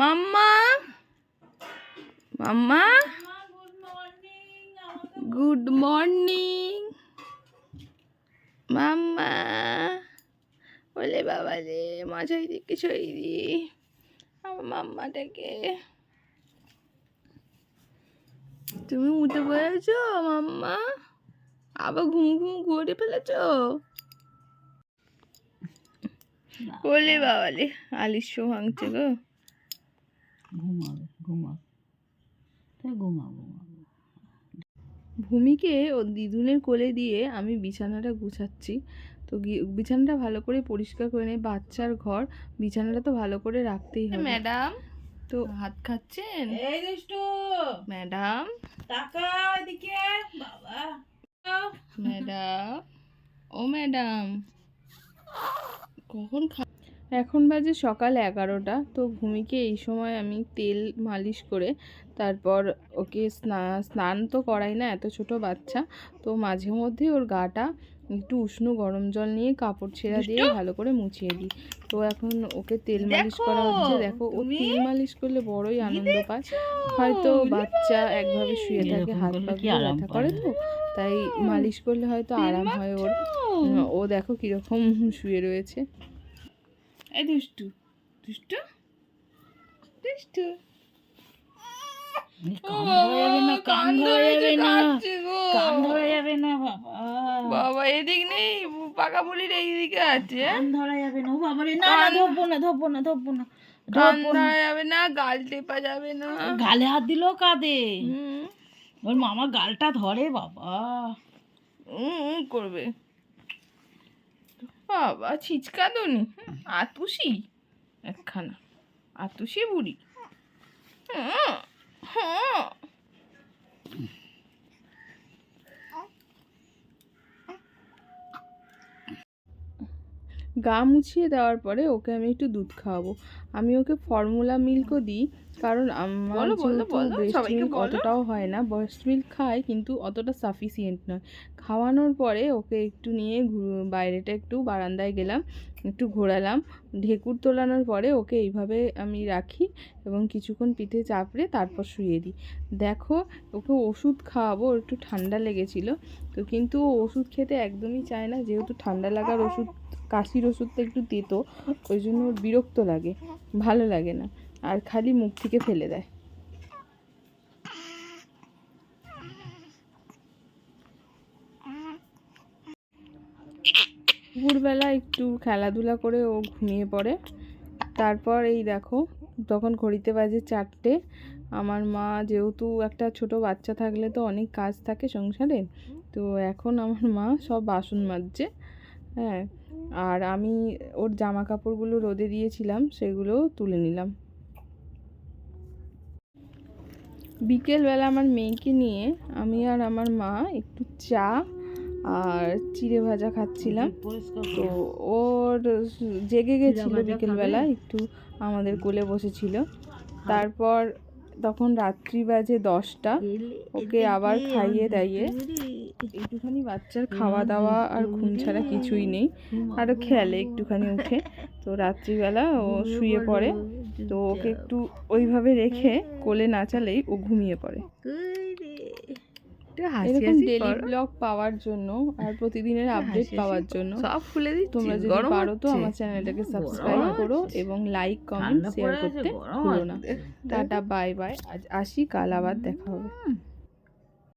মাম্মা? মাম্মা? Good morning. মাম্মা? বলে বাবা রে মাঝাই দিকে ছই দি আমার মাম্মাটাকে। তুমি উঠে পড়েছো মাম্মা? আবার ঘুম ঘুম করে ফেলেছ? বলে বাবা রে আলিস্য ভাঙছে গো। ঘুমাবে ঘুমাবে। তাই ঘুমা ঘুমাবে। ভূমিকে ও দিদুনের কোলে দিয়ে আমি বিছানাটা গুছাচ্ছি। তো বিছানাটা ভালো করে পরিষ্কার করে নেই বাচ্চার ঘর বিছানাটা তো ভালো করে রাখতেই হবে। ম্যাডাম তো হাত খাচ্ছেন? এই দুষ্টু! ম্যাডাম? টাকা এদিকে বাবা। ম্যাডাম? ও ম্যাডাম কখন খা এখন বাজে সকাল এগারোটা তো ভূমিকে এই সময় আমি তেল মালিশ করে তারপর ওকে স্না- স্নান তো করাই না এত ছোট বাচ্চা তো মাঝে মধ্যে ওর গাটা একটু উষ্ণ গরম জল নিয়ে কাপড় ছেঁড়া দিয়ে ভালো করে মুছিয়ে দিই। তো এখন ওকে তেল মালিশ করা হচ্ছে দেখো ও তেল মালিশ করলে বড়ই আনন্দ পায়। হয়তো বাচ্চা একভাবে শুয়ে থাকে হাত পা ব্যথা করে তো তাই মালিশ করলে হয়তো আরাম হয় ওর। ও দেখো কীরকম শুয়ে রয়েছে। এই দুষ্টু। দুষ্টু? দুষ্টু। কান ধরা যাবে না কান ধরা যাবে না। কান ধরা যাবে না বাবা। বাবা এদিক নেই পাকা বলির এইদিকে আছে। কান ধরা যাবে না। বাবা রে না না ধরবো না ধরবো না ধরবো না। কান ধরা যাবে না গাল টেপা যাবে না। গালে হাত দিলেও কাঁদে। ওর মামা গালটা ধরে বাবা। করবে। বাবা ছিচকা দনি আতুষি একখানা। আতুষি বুড়ি। হ্যাঁ হ্যাঁ গা মুছিয়ে দেওয়ার পরে ওকে আমি একটু দুধ খাওয়াবো। আমি ওকে ফর্মুলা মিল্কও দিই কারণ আমার ব্রেস্ট মিল্ক অতটাও হয় না ব্রেস্ট মিল্ক খাই কিন্তু অতটা সাফিসিয়েন্ট নয়। খাওয়ানোর পরে ওকে একটু নিয়ে বাইরেটা একটু বারান্দায় গেলাম একটু ঘোরালাম। ঢেকুর তোলানোর পরে ওকে এইভাবে আমি রাখি এবং কিছুক্ষণ পিঠে চাপড়ে তারপর শুয়ে দিই। দেখো ওকে ওষুধ খাওয়াবো ওর একটু ঠান্ডা লেগেছিল। তো কিন্তু ও ওষুধ খেতে একদমই চায় না যেহেতু ঠান্ডা লাগার ওষুধ কাশির ওষুধটা একটু তেতো ওই জন্য ওর বিরক্ত লাগে, ভালো লাগে না, আর খালি মুখ থেকে ফেলে দেয়। দুপুরবেলা একটু খেলাধুলা করে ও ঘুমিয়ে পড়ে। তারপর এই দেখো, তখন ঘড়িতে বাজে চারটে, আমার মা যেহেতু একটা ছোট বাচ্চা থাকলে তো অনেক কাজ থাকে সংসারে, তো এখন আমার মা সব বাসন মাজছে। হ্যাঁ আর আমি ওর জামা কাপড়গুলো রোদে দিয়েছিলাম সেগুলো তুলে নিলাম। বিকেলবেলা আমার মেয়েকে নিয়ে আমি আর আমার মা একটু চা আর চিড়ে ভাজা খাচ্ছিলাম। তো ওর জেগে গেছিল বিকেলবেলা একটু আমাদের কোলে বসেছিল। তারপর তখন রাত্রি বাজে দশটা ওকে আবার খাইয়ে দাইয়ে একটুখানি বাচ্চার খাওয়া দাওয়া আর ঘুম ছাড়া কিছুই নেই। আরও খেলে একটুখানি উঠে। তো রাত্রিবেলা ও শুয়ে পড়ে। তো ওকে একটু ওইভাবে রেখে কোলে না চালেই ও ঘুমিয়ে পড়ে। এরকম ডেলি ব্লগ পাওয়ার জন্য আর প্রতিদিনের আপডেট পাওয়ার জন্য সব খুলে দিচ্ছি। তোমরা যদি পারো তো আমার চ্যানেলটাকে সাবস্ক্রাইব করো এবং লাইক কমেন্ট শেয়ার করতে ভুলো না। টাটা বাই বাই আজ আসি কাল আবার দেখা হবে। হুম।